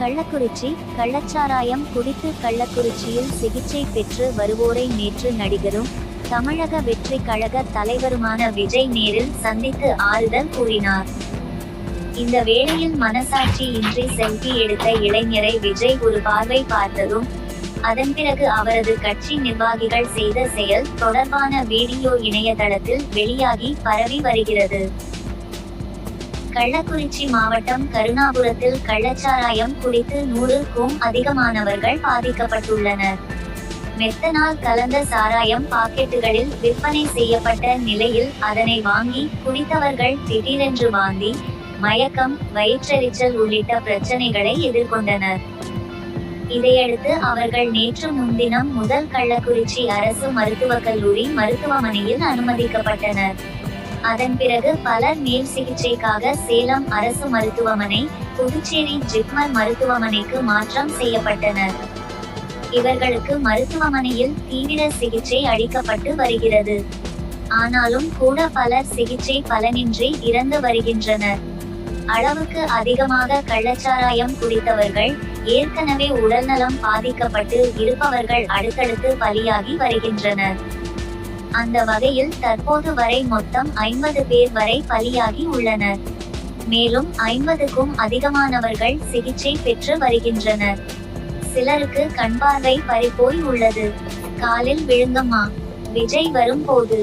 கள்ளக்குறிச்சி கள்ளச்சாராயம் குடித்து கள்ளக்குறிச்சியில் சிகிச்சை பெற்று வருவோரை நேற்று நடிகரும் தமிழக வெற்றி கழக தலைவருமான விஜய் நேரில் சந்தித்து ஆறுதல் கூறினார். இந்த வேளையில் மனசாட்சி இன்றி செல்ஃபி எடுத்த இளைஞரை விஜய் ஒரு பார்வை பார்த்ததும் அதன் பிறகு அவரது கட்சி நிர்வாகிகள் செய்த செயல் தொடர்பான வீடியோ இணையதளத்தில் வெளியாகி பரவி வருகிறது. கள்ளக்குறிச்சி மாவட்டம் கருணாபுரத்தில் கள்ளச்சாராயம் குடித்து நூறுக்கும் அதிகமானவர்கள் பாதிக்கப்பட்டுள்ளனர். மெத்தனால் கலந்த சாராயம் பாக்கெட்டுகளில் விற்பனை செய்யப்பட்ட நிலையில் அதனை வாங்கி குடித்தவர்கள் திடீரென்று வாந்தி மயக்கம் வயிற்றெரிச்சல் உள்ளிட்ட பிரச்சனைகளை எதிர்கொண்டனர். இதையடுத்து அவர்கள் நேற்று முன்தினம் முதல் கள்ளக்குறிச்சி அரசு மருத்துவக் கல்லூரி மருத்துவமனையில் அனுமதிக்கப்பட்டனர். அதன் பிறகு பலர் மேல் சிகிச்சைக்காக சேலம் அரசு மருத்துவமனை புதுச்சேரி ஜிப்மர் மருத்துவமனைக்கு மாற்றம் செய்யப்பட்டனர். இவர்களுக்கு மருத்துவமனையில் தீவிர சிகிச்சை அளிக்கப்பட்டு வருகிறது. ஆனாலும் கூட பலர் சிகிச்சை பலனின்றி இறந்து வருகின்றனர். அளவுக்கு அதிகமாக கள்ளச்சாராயம் குடித்தவர்கள் ஏற்கனவே உடல்நலம் பாதிக்கப்பட்டு இருப்பவர்கள் அடுத்தடுத்து பலியாகி வருகின்றனர். அந்த வகையில் தற்போது வரை மொத்தம் ஐம்பது பேர் வரை பலியாகி உள்ளனர். மேலும் ஐம்பதுக்கும் அதிகமானவர்கள் சிகிச்சை பெற்று வருகின்றனர். சிலருக்கு கண்பார்வை பறிபோய் உள்ளது. காலில் விழுங்கம்மா விஜய் வரும்போது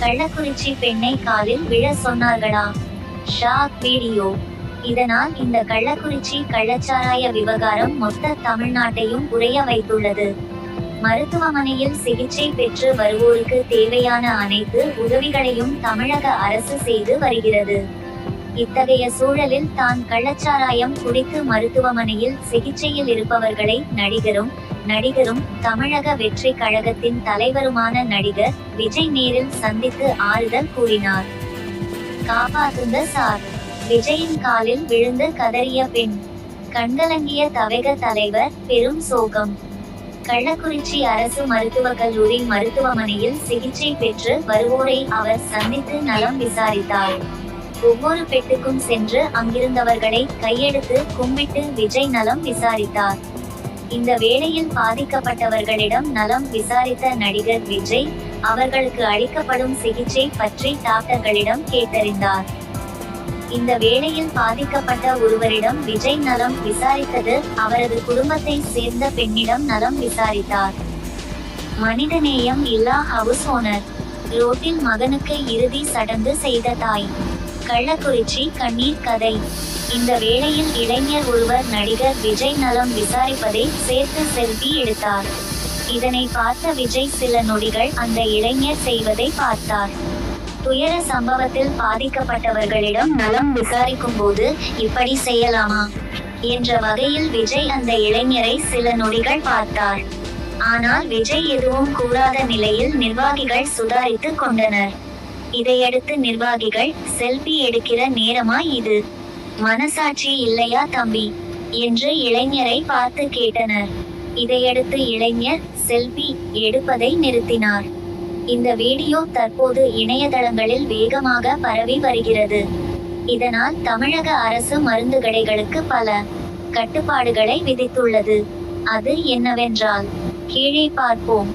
கள்ளக்குறிச்சி பெண்ணை காலில் விழ சொன்னார்களா? Shock video. இதனால் இந்த கள்ளக்குறிச்சி கள்ளச்சாராய விவகாரம் மொத்த தமிழ்நாட்டையும் உறைய வைத்துள்ளது. மருத்துவமனையில் சிகிச்சை பெற்று வருவோருக்கு தேவையான அனைத்து உதவிகளையும் தமிழக அரசு செய்து வருகிறது. இத்தகைய சூழலில் தான் கள்ளச்சாராயம் குடித்து மருத்துவமனையில் சிகிச்சையில் இருப்பவர்களை நடிகரும் நடிகரும் தமிழக வெற்றி கழகத்தின் தலைவருமான நடிகர் விஜய் நேரில் சந்தித்து ஆறுதல் கூறினார். காப்பாத்துங்க சார். விஜயின் காலில் விழுந்து கதறிய பெண். கண்கலங்கிய தவேக தலைவர் பெரும் சோகம். கள்ளக்குறிச்சி அரசு மருத்துவக் கல்லூரி மருத்துவமனையில் சிகிச்சை பெற்று வருவோரை அவர் சந்தித்து நலம் விசாரித்தார். ஒவ்வொரு பெட்டுக்கும் சென்று அங்கிருந்தவர்களை கையெடுத்து கும்பிட்டு விஜய் நலம் விசாரித்தார். இந்த வேளையில் பாதிக்கப்பட்டவர்களிடம் நலம் விசாரித்த நடிகர் விஜய் அவர்களுக்கு அளிக்கப்படும் சிகிச்சை பற்றி டாக்டர்களிடம் கேட்டறிந்தார். இந்த வேளையில் பாதிக்கப்பட்ட ஒருவரிடம் விஜய் நலம் விசாரித்தது அவரது குடும்பத்தை சேர்ந்த பெண்ணிடம் நலம் விசாரித்தார். மனிதநேயம் இல்லா ஹவுஸ் ஓனர். ரோட்டில் மகனுக்கு இறுதி சடங்கு செய்த தாய். கள்ளக்குறிச்சி கண்ணீர் கதை. இந்த வேளையில் இளைஞர் ஒருவர் நடிகர் விஜய் நலம் விசாரிப்பதை சேர்த்து செல்வி எடுத்தார். இதனை பார்த்த விஜய் சில நொடிகள் அந்த இளைஞர் செய்வதை பார்த்தார். துயர சம்பவத்தில் பாதிக்கப்பட்டவர்களிடம் நலம் விசாரிக்கும் போது இப்படி செய்யலாமா? என்ற வகையில் விஜய் அந்த இளைஞரை சில நொடிகள் பார்த்தார். ஆனால் விஜய் எதுவும் கூறாத நிலையில் நிர்வாகிகள் சுதாரித்து கொண்டனர். இதையடுத்து நிர்வாகிகள் செல்ஃபி எடுக்கிற நேரமா இது? மனசாட்சி இல்லையா தம்பி என்று இளைஞரை பார்த்து கேட்டனர். இதையடுத்து இளைஞர் செல்ஃபி எடுப்பதை நிறுத்தினார். இந்த வீடியோ தற்போது இணையதளங்களில் வேகமாக பரவி வருகிறது. இதனால் தமிழக அரசு மருந்து கடைகளுக்கு பல கட்டுப்பாடுகளை விதித்துள்ளது. அது என்னவென்றால் கீழே பார்ப்போம்.